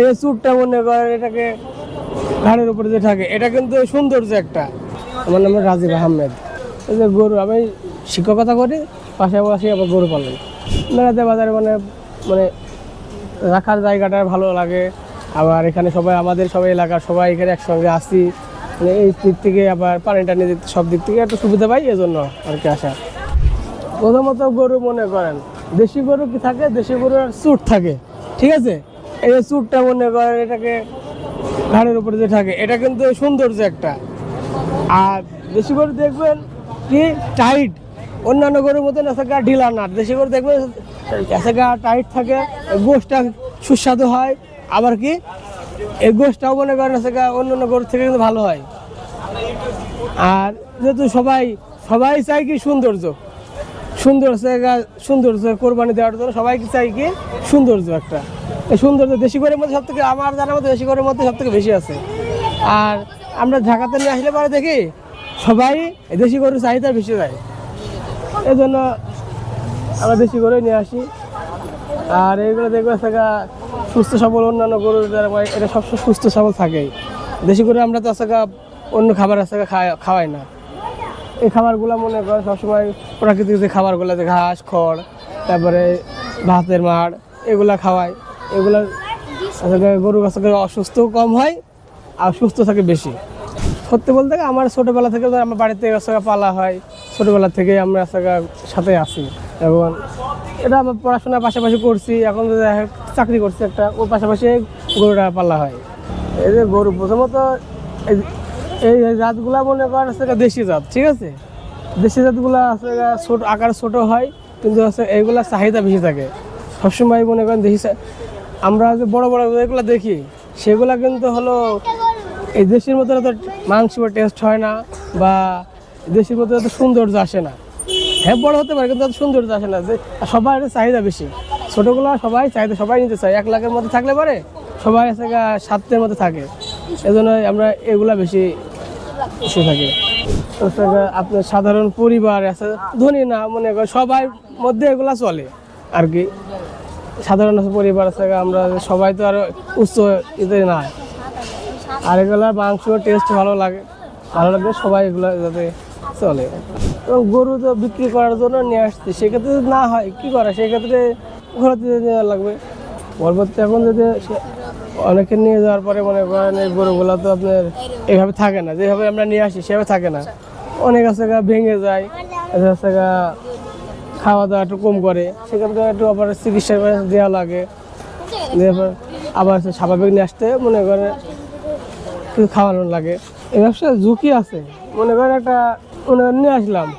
এই চুরটা মনে করেন এটাকে ঘাড়ের উপরে যে থাকে, এটা কিন্তু সৌন্দর্য একটা। আমার নাম রাজীব আহমেদ। এই যে গরু, আমি শিক্ষকতা করি, পাশাপাশি আবার গরু পালন। মেলাতে বাজারে মানে মানে রাখার জায়গাটা ভালো লাগে। আবার এখানে সবাই, আমাদের সবাই এলাকার সবাই এখানে একসঙ্গে আসি। মানে এই দিক থেকে আবার পানিটা টানি যেতে সব দিক থেকে একটু সুবিধা পাই, এজন্য আর কি আসা। প্রথমত গরু মনে করেন, দেশি গরু কি থাকে? দেশি গরুর চুট থাকে। ঠিক আছে? এই যে চুটটা মনে করেন, এটাকে ঘাড়ের উপরে যে থাকে, এটা কিন্তু সৌন্দর্য একটা। আর দেশি গরু দেখবেন কি টাইট অন্যান্য গরুর মতন এসে ঢিলা না। দেশি গরু দেখবেন এসে টাইট থাকে গোষ্ঠটা সুস্বাদু হয়। আবার কি, এই গোষ্ঠটাও মনে করেন এসে অন্য অন্য গরুর থেকে কিন্তু ভালো হয়। আর যেহেতু সবাই সবাই চাই কি সৌন্দর্য। সুন্দর জায়গা সৌন্দর্য কোরবানি দেওয়ার জন্য সবাই চাই কি সৌন্দর্য একটা। সৌন্দর্য দেশি গরের মধ্যে সব থেকে আমার জানার মধ্যে দেশি গরের মধ্যে সব থেকে বেশি আছে। আর আমরা ঢাকাতে নিয়ে আসলে পরে দেখি সবাই দেশি গরুর চাহিদা বেশি যায় এই জন্য আমরা দেশি গরুই নিয়ে আসি। আর এইগুলো দেখবে থাকা সুস্থ সবল অন্যান্য গরু যারা হয়, এটা সবসময় সুস্থ সবল থাকেই। দেশি গরু আমরা তো আসলে অন্য খাবার আসলে খাওয়াই না। এই খাবারগুলো মনে করো সবসময় প্রাকৃতিক যে খাবারগুলো যে ঘাস খড় তারপরে ভাতের মাড় এগুলা খাওয়াই। এগুলা গরু আসলে অসুস্থ কম হয় আর সুস্থ থাকে বেশি। সত্যি বলতে আমার ছোটোবেলা থেকে আমার বাড়িতে আসলে পালা হয়। ছোটোবেলা থেকে আমরা আসলে সাথে আসি এবং এটা আমার পড়াশোনার পাশাপাশি করছি। এখন চাকরি করছি একটা। ওর পাশাপাশি গরুটা পালা হয়। এই যে গরু প্রথমত এই- জাতগুলা মনে করেন হচ্ছে দেশি জাত, ঠিক আছে? দেশি জাতগুলা আছে ছোট, আকার ছোট হয়, কিন্তু হচ্ছে এইগুলা চাহিদা বেশি থাকে। সবসময় মনে করেন দেশি আমরা যে বড় বড় যেগুলো দেখি, সেগুলো কিন্তু হলো এই দেশের মতো তো মাংস টেস্ট হয় না বা দেশের মতো এত সৌন্দর্য আসে না। হ্যাঁ বড় হতে পারে, কিন্তু এত সৌন্দর্য আসে না যে সবার চাহিদা বেশি। ছোটোগুলো সবাই চাহিদা, সবাই নিতে চায়। এক লাখের মধ্যে থাকলে পারে, সবাই সাতের মধ্যে থাকে। এজন্য আমরা এগুলা বেশি বেশি থাকি। আপনার সাধারণ পরিবার আছে, ধনী না, মনে করেন সবার মধ্যে এগুলা চলে, আর কি। সাধারণ পরিবার আছে, আমরা সবাই তো আর উচ্চ ইতে না আর এগুলা মাংস টেস্ট ভালো লাগে। ভালো লাগে সবাই এগুলো যাতে চলে। এবং গরু তো বিক্রি করার জন্য নিয়ে আসছি, সেক্ষেত্রে যদি না হয়, কি করা? সেক্ষেত্রে ঘরে থেকে নেওয়া লাগবে। পরবর্তী এখন যদি অনেকে নিয়ে যাওয়ার পরে মনে করেন এই গরুগুলো তো আপনার এভাবে থাকে না, যেভাবে আমরা নিয়ে আসি সেভাবে থাকে না। অনেক আছে ভেঙে যায়, আছে খাওয়া দাওয়া একটু কম করে, সেক্ষেত্রে একটু আবার চিকিৎসা দেওয়া লাগে। আবার- স্বাভাবিক নিয়ে আসতে মনে করে খাওয়ানো লাগে। এই ব্যবসায় ঝুঁকি আছে। মনে করেন একটা, মনে করেন নিয়ে আসলাম।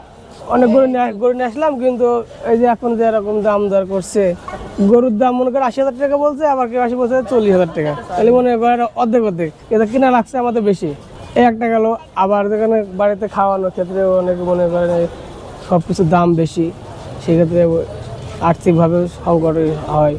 অনেক গরু গরু নিয়ে আসলাম, কিন্তু এই যে এখন যে এরকম দাম দর করছে, গরুর দাম মনে করেন আশি হাজার টাকা বলছে, আবার কেউ আসি বলছে চল্লিশ হাজার টাকা। তাহলে মনে করেন অর্ধেক অর্ধেক। এটা কিনা লাগছে আমাদের বেশি। এই একটা গেল আবার যেখানে বাড়িতে খাওয়ানোর ক্ষেত্রে অনেক মনে করেন সব কিছুর দাম বেশি। সেক্ষেত্রে আর্থিকভাবে সংকট হয়।